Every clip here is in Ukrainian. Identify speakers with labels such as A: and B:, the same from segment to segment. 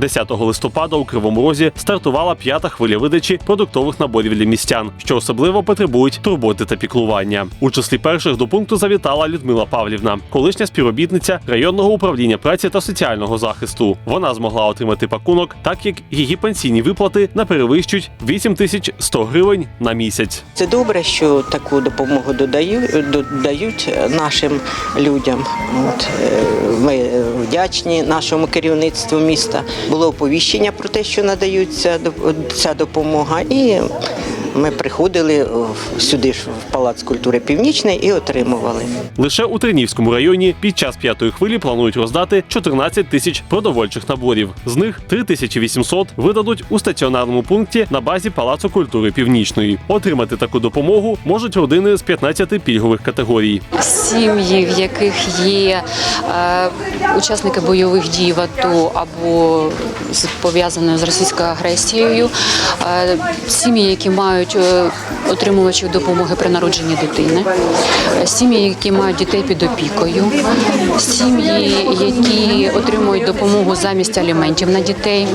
A: 10 листопада у Кривому Розі стартувала п'ята хвиля видачі продуктових наборів для містян, що особливо потребують турботи та піклування. У числі перших до пункту завітала Людмила Павлівна, колишня співробітниця районного управління праці та соціального захисту. Вона змогла отримати пакунок, так як її пенсійні виплати не перевищують 8100 гривень на місяць.
B: Це добре, що таку допомогу додають, додають нашим людям. От, е, ми вдячні нашому керівництву міста. Було оповіщення про те, що надаються ця допомога, і ми приходили сюди ж в Палац культури Північний і отримували.
A: Лише у Тернівському районі під час п'ятої хвилі планують роздати 14 тисяч продовольчих наборів. З них 3800 видадуть у стаціонарному пункті на базі Палацу культури Північної. Отримати таку допомогу можуть родини з 15 пільгових категорій.
C: сім'ї, в яких є е, учасники бойових дій в АТО або з- пов'язані з російською агресією, е, сім'ї, які мають е, отримувачів допомоги при народженні дитини, сім'ї, які мають дітей під опікою, сім'ї, які отримують допомогу замість аліментів на дітей,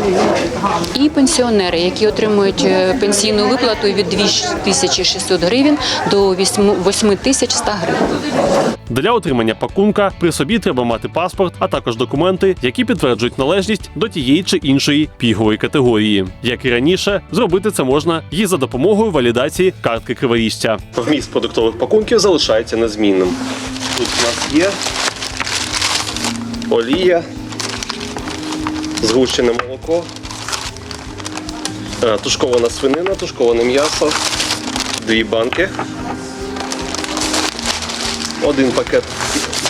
C: і пенсіонери, які отримують е, пенсійну виплату від 2600 гривень до 8100 гривень.
A: Для отримання пакунка при собі треба мати паспорт, а також документи, які підтверджують належність до тієї чи іншої пільгової категорії. Як і раніше, зробити це можна і за допомогою валідації картки криворіжця. Вміст продуктових пакунків залишається незмінним. Тут у нас є олія, згущене молоко, е, тушкована свинина, тушковане м'ясо, дві банки один пакет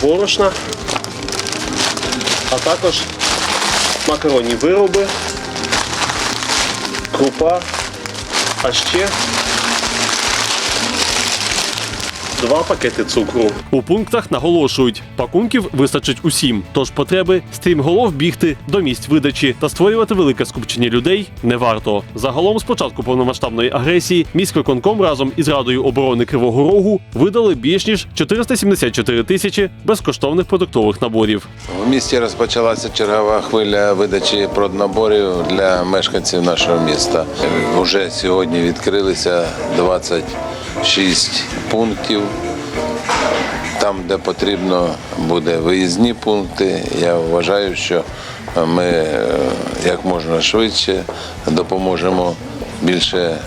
A: борошна, а також макаронні вироби, крупа, а ще два пакети цукру. У пунктах наголошують, пакунків вистачить усім, тож потреби стрімголов бігти до місць видачі та створювати велике скупчення людей не варто. Загалом, з початку повномасштабної агресії, міськвиконком разом із Радою оборони Кривого Рогу видали більш ніж 474 тисячі безкоштовних продуктових наборів.
D: В місті розпочалася чергова хвиля видачі проднаборів для мешканців нашого міста. Уже сьогодні відкрилися 26 пунктів. Там, де потрібно, буде виїзні пункти. Я вважаю, що ми е, як можна швидше допоможемо більше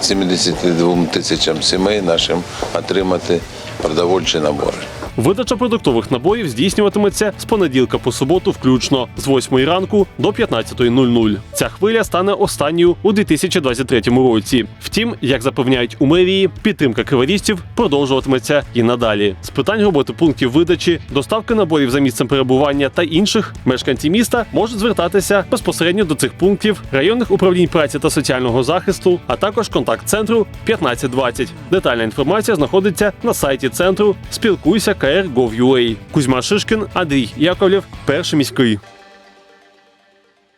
D: 72 тисячам сімей нашим отримати продовольчі набори.
A: Видача продуктових наборів здійснюватиметься з понеділка по суботу, включно з 8 ранку до 15.00. Ця хвиля стане останньою у 2023 році. Втім, як запевняють у мерії, підтримка криворіжців продовжуватиметься і надалі. З питань роботи пунктів видачі, доставки наборів за місцем перебування та інших мешканці міста можуть звертатися безпосередньо до цих пунктів районних управлінь праці та соціального захисту, а також контакт-центру 1520. Детальна інформація знаходиться на сайті центру Спілкуйся КР.gov.ua. Кузьма Шишкін, Андрій Яковлєв, перший міський.